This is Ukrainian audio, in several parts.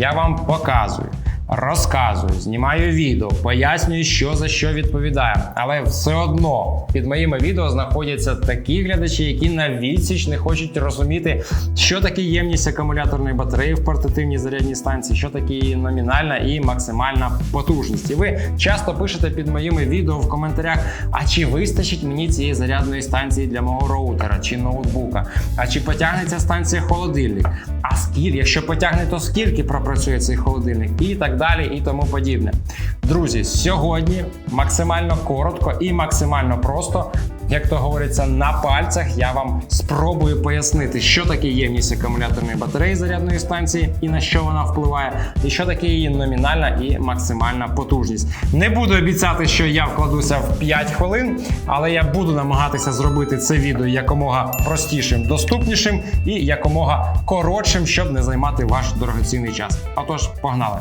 Я вам показую, розказую, знімаю відео, пояснюю, що за що відповідає. Але все одно під моїми відео знаходяться такі глядачі, які на відсіч не хочуть розуміти, що таке ємність акумуляторної батареї в портативній зарядній станції, що таке її номінальна і максимальна потужність. І ви часто пишете під моїми відео в коментарях: а чи вистачить мені цієї зарядної станції для мого роутера чи ноутбука? А чи потягнеться станція холодильник? А скільки, якщо потягне, то скільки пропрацює цей холодильник? І так далі, і тому подібне. Друзі, сьогодні максимально коротко і максимально просто, як то говориться, на пальцях я вам спробую пояснити, що таке ємність акумуляторної батареї зарядної станції і на що вона впливає, і що таке її номінальна і максимальна потужність. Не буду обіцяти, що я вкладуся в 5 хвилин, але я буду намагатися зробити це відео якомога простішим, доступнішим і якомога коротшим, щоб не займати ваш дорогоцінний час. Отож, погнали!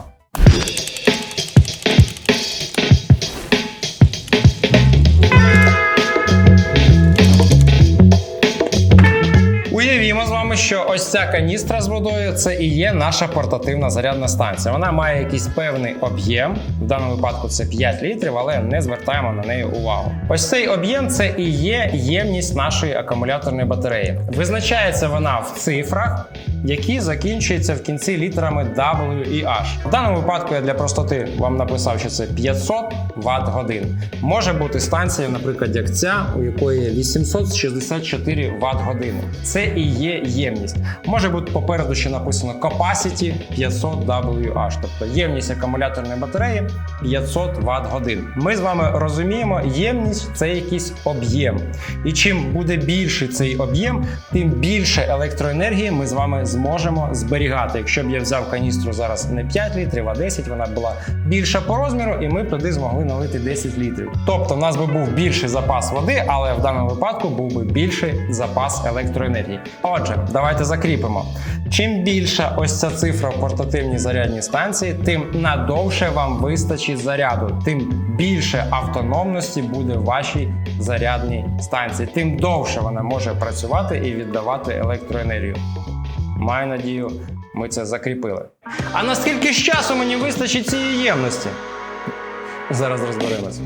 Що ось ця каністра з водою це і є наша портативна зарядна станція. Вона має якийсь певний об'єм. В даному випадку це 5 літрів, але не звертаємо на неї увагу. Ось цей об'єм це і є ємність нашої акумуляторної батареї. Визначається вона в цифрах, які закінчуються в кінці літерами W і H. В даному випадку я для простоти вам написав, що це 500 Вт годин. Може бути станція, наприклад, як ця, у якої 864 Вт години. Це і є ємність. Може бути попереду ще написано Capacity 500 WH, тобто ємність акумуляторної батареї 500 Вт годин. Ми з вами розуміємо, ємність це якийсь об'єм. І чим буде більший цей об'єм, тим більше електроенергії ми з вами зможемо зберігати. Якщо б я взяв каністру зараз не 5 літрів, а 10, вона була більша по розміру, і ми б туди змогли налити 10 літрів. Тобто, в нас би був більший запас води, але в даному випадку був би більший запас електроенергії. Отже, давайте закріпимо. Чим більша ось ця цифра в портативній зарядній станції, тим надовше вам вистачить заряду, тим більше автономності буде в вашій зарядній станції, тим довше вона може працювати і віддавати електроенергію. Маю надію, ми це закріпили. А наскільки ж часу мені вистачить цієї ємності? Зараз розберемося.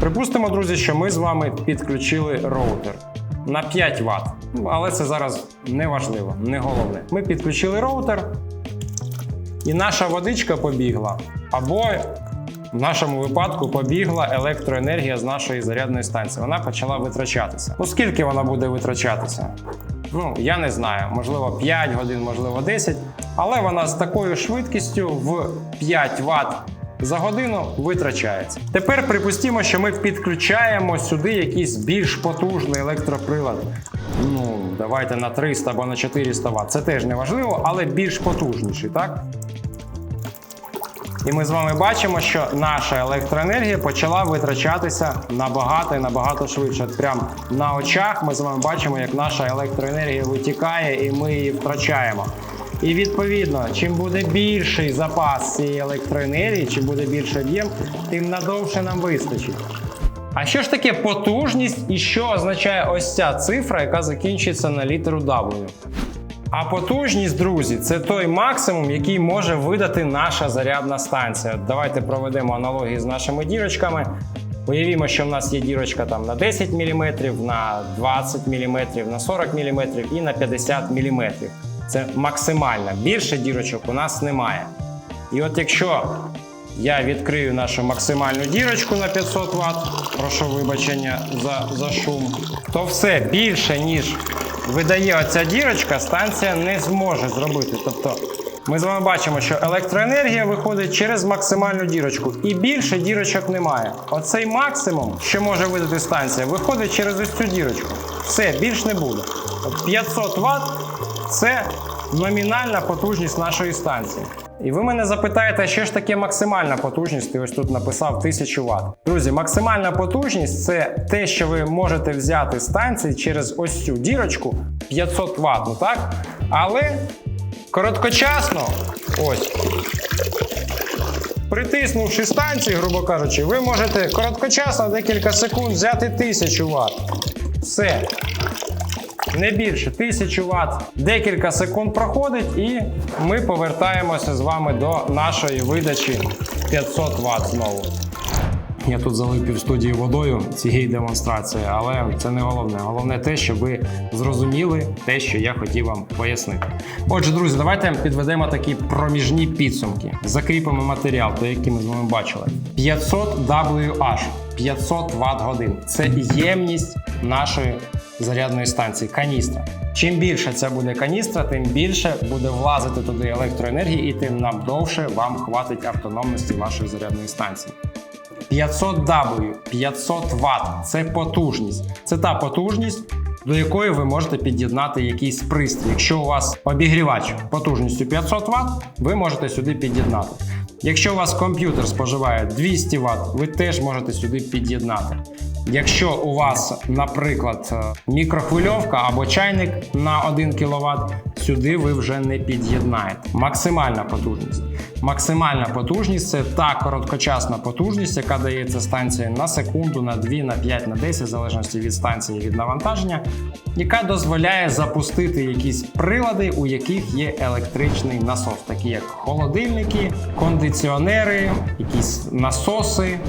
Припустимо, друзі, що ми з вами підключили роутер на 5 Вт. Ну, Але це зараз не важливо, не головне. Ми підключили роутер, і наша водичка побігла. Або в нашому випадку побігла електроенергія з нашої зарядної станції. Вона почала витрачатися. Ну скільки вона буде витрачатися? Ну, я не знаю, можливо 5 годин, можливо 10. Але вона з такою швидкістю в 5 Вт за годину витрачається. Тепер припустимо, що ми підключаємо сюди якийсь більш потужний електроприлад. Ну, давайте на 300 або на 400 Вт. Це теж не важливо, але більш потужніший, так? І ми з вами бачимо, що наша електроенергія почала витрачатися набагато і набагато швидше. Прямо на очах ми з вами бачимо, як наша електроенергія витікає і ми її втрачаємо. І відповідно, чим буде більший запас цієї електроенергії, чим буде більший об'єм, тим надовше нам вистачить. А що ж таке потужність і що означає ось ця цифра, яка закінчується на літеру W? А потужність, друзі, це той максимум, який може видати наша зарядна станція. Давайте проведемо аналогії з нашими дірочками. Уявімо, що в нас є дірочка там на 10 мм, на 20 мм, на 40 мм і на 50 мм. Це максимально. Більше дірочок у нас немає. І от якщо я відкрию нашу максимальну дірочку на 500 Вт, прошу вибачення за, за шум, то все більше, ніж видає оця дірочка, станція не зможе зробити. Тобто ми з вами бачимо, що електроенергія виходить через максимальну дірочку, і більше дірочок немає. Оцей максимум, що може видати станція, виходить через ось цю дірочку. Все, більш не буде. 500 Вт це номінальна потужність нашої станції. І ви мене запитаєте, що ж таке максимальна потужність? Ти ось тут написав 1000 Вт. Друзі, максимальна потужність це те, що ви можете взяти станції через ось цю дірочку 500 Вт. Ну так? Але короткочасно, ось, притиснувши станцію, грубо кажучи, ви можете короткочасно декілька секунд взяти 1000 Вт. Все. Не більше 1000 Вт. Декілька секунд проходить, і ми повертаємося з вами до нашої видачі 500 Вт знову. Я тут залив півстудії водою цієї демонстрації, але це не головне. Головне те, щоб ви зрозуміли те, що я хотів вам пояснити. Отже, друзі, давайте підведемо такі проміжні підсумки. Закріпимо матеріал, той, який ми з вами бачили. 500 WH, 500 Вт годин. Це ємність нашої зарядної станції, каністра. Чим більше це буде каністра, тим більше буде влазити туди електроенергії, і тим надовше вам хватить автономності вашої зарядної станції. 500W, 500 Вт це потужність. Це та потужність, до якої ви можете під'єднати якийсь пристрій. Якщо у вас обігрівач потужністю 500 Вт, ви можете сюди під'єднати. Якщо у вас комп'ютер споживає 200 Вт, ви теж можете сюди під'єднати. Якщо у вас, наприклад, е, мікрохвильовка або чайник на 1 кВт, сюди ви вже не під'єднаєте. Максимальна потужність. Максимальна потужність це та короткочасна потужність, яка дається станції на секунду, на 2, на 5, на 10, в залежності від станції від навантаження, яка дозволяє запустити якісь прилади, у яких є електричний насос, такі як холодильники, кондиціонери, якісь насоси е,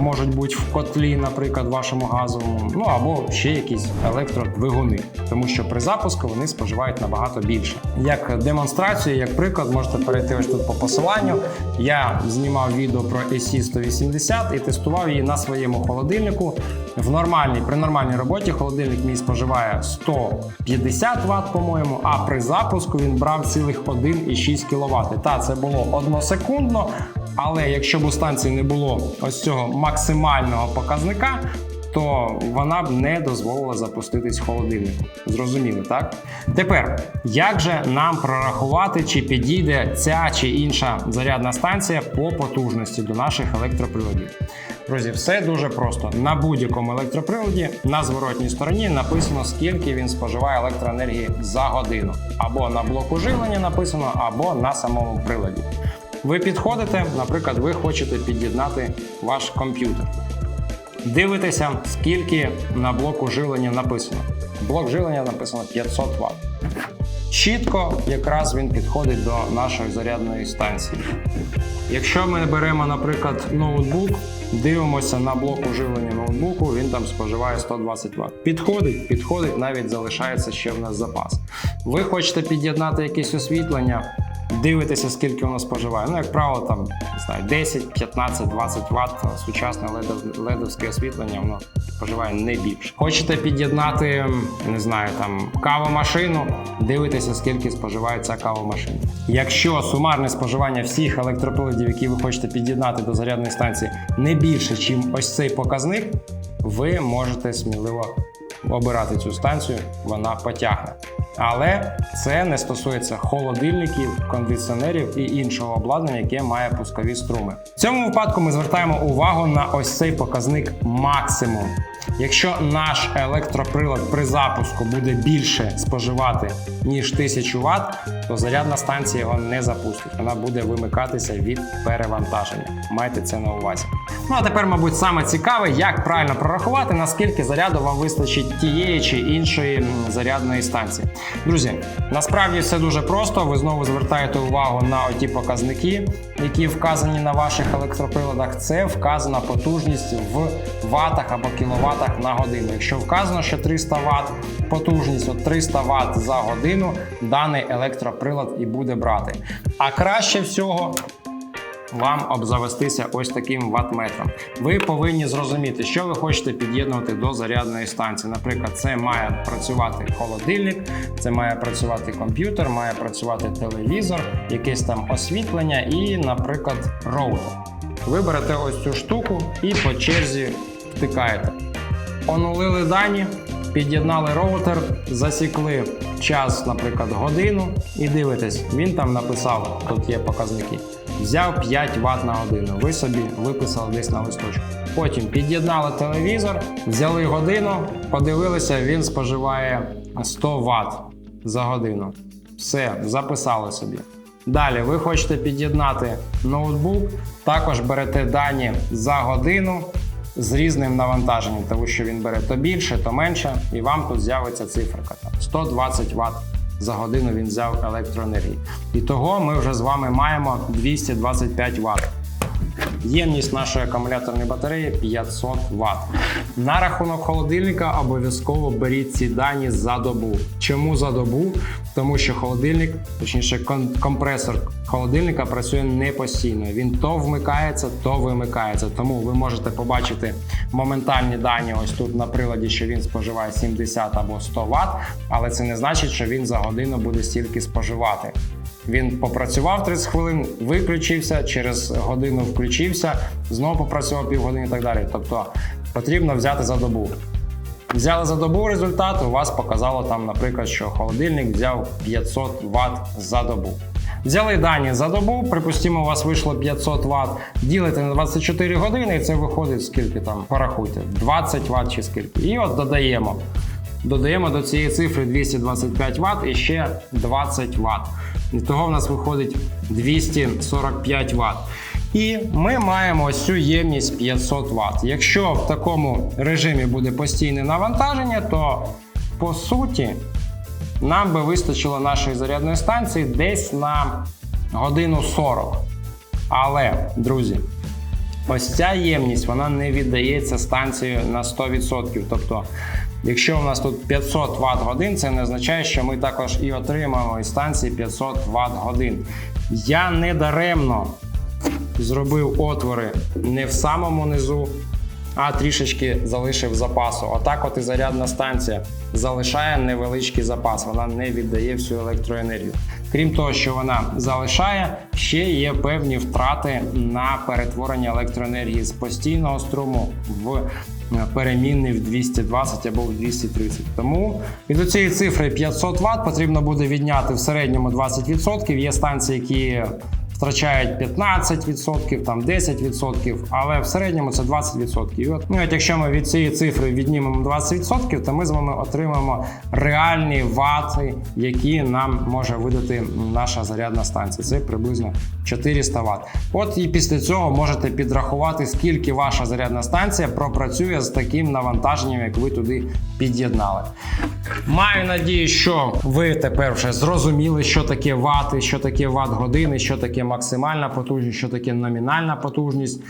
можуть бути в котлі, наприклад, вашому газовому, ну або ще якісь електродвигуни, тому що при запуску вони споживають набагато більше. Як демонстрацію, як приклад, можете перейти ось тут по посиланню. Я знімав відео про AC 180 і тестував її на своєму холодильнику. В нормальній при нормальній роботі холодильник мій споживає 150 Вт, по-моєму, а при запуску він брав цілих 1,6 кВт. Та це було односекундно, але якщо б у станції не було ось цього максимального показника, то вона б не дозволила запуститись холодильнику. Зрозуміли, так? Тепер, як же нам прорахувати, чи підійде ця чи інша зарядна станція по потужності до наших електроприладів? Друзі, все дуже просто. На будь-якому електроприладі на зворотній стороні написано, скільки він споживає електроенергії за годину. Або на блоку живлення написано, або на самому приладі. Ви підходите, наприклад, ви хочете під'єднати ваш комп'ютер. Дивитеся, скільки на блоку живлення написано. Блок живлення написано 500 Вт. Чітко якраз він підходить до нашої зарядної станції. Якщо ми беремо, наприклад, ноутбук, дивимося на блок живлення ноутбуку, він там споживає 120 Вт. Підходить, підходить, навіть залишається ще в нас запас. Ви хочете під'єднати якесь освітлення, дивитеся, скільки воно споживає. Ну, як правило, там не знаю, 10, 15, 20 Вт сучасне ледов- ледовське освітлення, воно споживає не більше. Хочете під'єднати, не знаю, там кавомашину, дивитеся, скільки споживає ця кавомашина. Якщо сумарне споживання всіх електроприладів, які ви хочете під'єднати до зарядної станції, не більше, ніж ось цей показник, ви можете сміливо обирати цю станцію, вона потягне. Але це не стосується холодильників, кондиціонерів і іншого обладнання, яке має пускові струми. В цьому випадку ми звертаємо увагу на ось цей показник максимум. Якщо наш електроприлад при запуску буде більше споживати ніж 1000 Вт, то зарядна станція його не запустить. Вона буде вимикатися від перевантаження. Майте це на увазі. Ну а тепер, мабуть, саме цікаве, як правильно прорахувати, наскільки заряду вам вистачить тієї чи іншої зарядної станції. Друзі, насправді все дуже просто. Ви знову звертаєте увагу на оті показники, які вказані на ваших електроприладах. Це вказана потужність в ватах або кіловатах на годину. Якщо вказано, що 300 Вт потужність, от 300 Вт за годину, даний електроприлад і буде брати. А краще всього вам обзавестися ось таким ватметром. Ви повинні зрозуміти, що ви хочете під'єднувати до зарядної станції. Наприклад, це має працювати холодильник, це має працювати комп'ютер, має працювати телевізор, якесь там освітлення і, наприклад, роутер. Ви берете ось цю штуку і по черзі втикаєте. Онулили дані, під'єднали роутер, засікли час, наприклад, годину, і дивитесь, він там написав, тут є показники. Взяв 5 Вт на годину. Ви собі виписали десь на листочку. Потім під'єднали телевізор, взяли годину, подивилися, він споживає 100 Вт за годину. Все, записали собі. Далі ви хочете під'єднати ноутбук, також берете дані за годину з різним навантаженням, тому що він бере то більше, то менше, і вам тут з'явиться циферка. Там 120 Вт за годину він взяв електроенергії. І того ми вже з вами маємо 225 Вт. Ємність нашої акумуляторної батареї 500 Вт. На рахунок холодильника обов'язково беріть ці дані за добу. Чому за добу? Тому що холодильник, точніше, компресор холодильника працює не постійно. Він то вмикається, то вимикається. Тому ви можете побачити моментальні дані ось тут на приладі, що він споживає 70 або 100 Вт, але це не значить, що він за годину буде стільки споживати. Він попрацював 30 хвилин, виключився, через годину включився, знову попрацював півгодини і так далі. Тобто потрібно взяти за добу. Взяли за добу результат, у вас показало там, наприклад, що холодильник взяв 500 Вт за добу. Взяли дані за добу, припустимо, у вас вийшло 500 Вт, ділите на 24 години, і це виходить скільки там, порахуйте, 20 Вт чи скільки. І от додаємо. Додаємо до цієї цифри 225 Вт і ще 20 Вт. Того в нас виходить 245 Вт. І ми маємо ось цю ємність 500 Вт. Якщо в такому режимі буде постійне навантаження, то по суті нам би вистачило нашої зарядної станції десь на годину 40. Але, друзі, ось ця ємність вона не віддається станцією на 100%. Тобто, якщо у нас тут 500 Вт годин, це не означає, що ми також і отримаємо із станції 500 Вт годин. Я не даремно зробив отвори не в самому низу, а трішечки залишив запасу. Отак, от і зарядна станція залишає невеличкий запас, вона не віддає всю електроенергію. Крім того, що вона залишає, ще є певні втрати на перетворення електроенергії з постійного струму в перемінний в 220 або в 230. Тому від цієї цифри 500 Вт потрібно буде відняти в середньому 20%. Є станції, які втрачають 15%, там 10%, але в середньому це 20%. І от, ну, от якщо ми від цієї цифри віднімемо 20%, то ми з вами отримаємо реальні вати, які нам може видати наша зарядна станція. Це приблизно 400 Вт. От і після цього можете підрахувати, скільки ваша зарядна станція пропрацює з таким навантаженням, як ви туди під'єднали. Маю надію, що ви тепер вже зрозуміли, що таке вати, що таке ват години, що таке максимальна потужність, що таке номінальна потужність.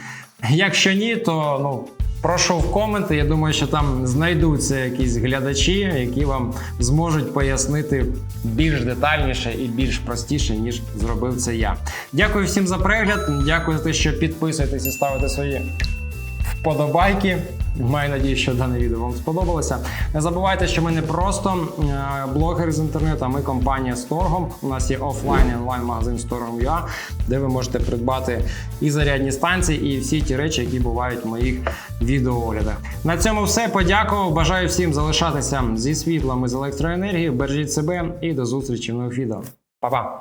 Якщо ні, то ну. Прошу в коменти. Я думаю, що там знайдуться якісь глядачі, які вам зможуть пояснити більш детальніше і більш простіше, ніж зробив це я. Дякую всім за перегляд. Дякую за те, що підписуєтесь і ставите свої вподобайки. Маю надію, що дане відео вам сподобалося. Не забувайте, що ми не просто е, блогери з інтернету, а ми компанія з торгом. У нас є офлайн і онлайн магазин Storm.ua, де ви можете придбати і зарядні станції, і всі ті речі, які бувають в моїх відеооглядах. На цьому все. Подякував. Бажаю всім залишатися зі світлом і з електроенергією. Бережіть себе і до зустрічі в нових відео. Па-па!